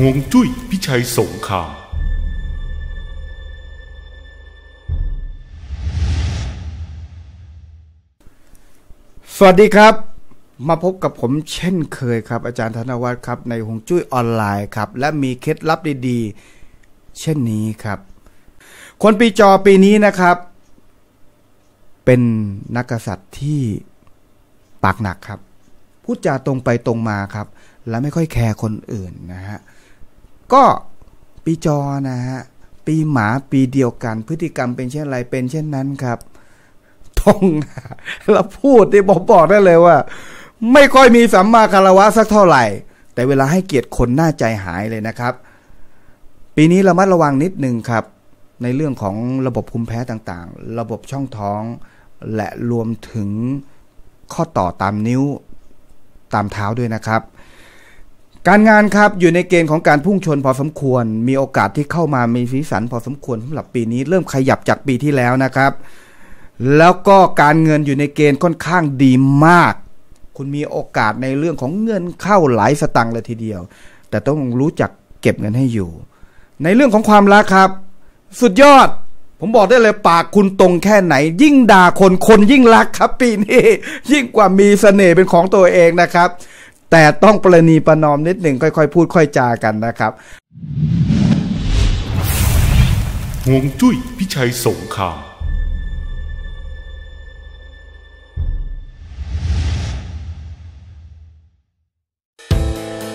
ห่วงจุ้ยพิชัยสงครามสวัสดีครับ มาพบกับผมเช่นเคยครับ อาจารย์ธนวัฒน์ครับ ในหงจุ้ยออนไลน์ครับ และมีเคล็ดลับดีๆ เช่นนี้ครับ คนปีจอปีนี้นะครับ เป็นนักกษัตริย์ที่ปากหนักครับพูดจาตรงไปตรงมาครับ และไม่ค่อยแคร์คนอื่นนะฮะ ก็ปีจอนะฮะปีหมาปีเดียวกัน พฤติกรรมเป็นเช่นไรเป็นเช่นนั้นครับตรงเราพูดที่ผมบอกได้เลยว่า ไม่ค่อยมีสัมมาคารวะสักเท่าไหร่ แต่เวลาให้เกียรติคนหน้าใจหายเลยนะครับ ปีนี้ระมัดระวังนิดนึงครับ ในเรื่องของระบบภูมิแพ้ต่างๆ ระบบช่องท้อง และรวมถึงข้อต่อตามนิ้วตามเท้าด้วยนะครับ การงานครับอยู่ในเกณฑ์ของการพุ่งชนพอสมควร มีโอกาสที่เข้ามามีสีสันพอสมควรสำหรับปีนี้ เริ่มขยับจากปีที่แล้วนะครับ แล้วก็การเงินอยู่ในเกณฑ์ค่อนข้างดีมาก คุณมีโอกาสในเรื่องของเงินเข้าหลายสตังค์เลยทีเดียว แต่ต้องรู้จักเก็บเงินให้อยู่ ในเรื่องของความรักครับ สุดยอด ผมบอกได้เลยปากคุณตรงแค่ไหน ยิ่งด่าคนคนยิ่งรักครับ ปีนี้ยิ่งกว่ามีเสน่ห์เป็นของตัวเองนะครับ แต่ต้องประนีประนอมนิดหนึ่งค่อยๆ พูดค่อยจากันนะครับห่วงจุ้ยพิชัยสงคราม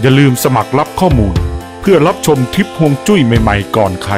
อย่าลืมสมัครรับข้อมูล เพื่อรับชมทริปห่วงจุ้ยใหม่ ๆ ก่อนใคร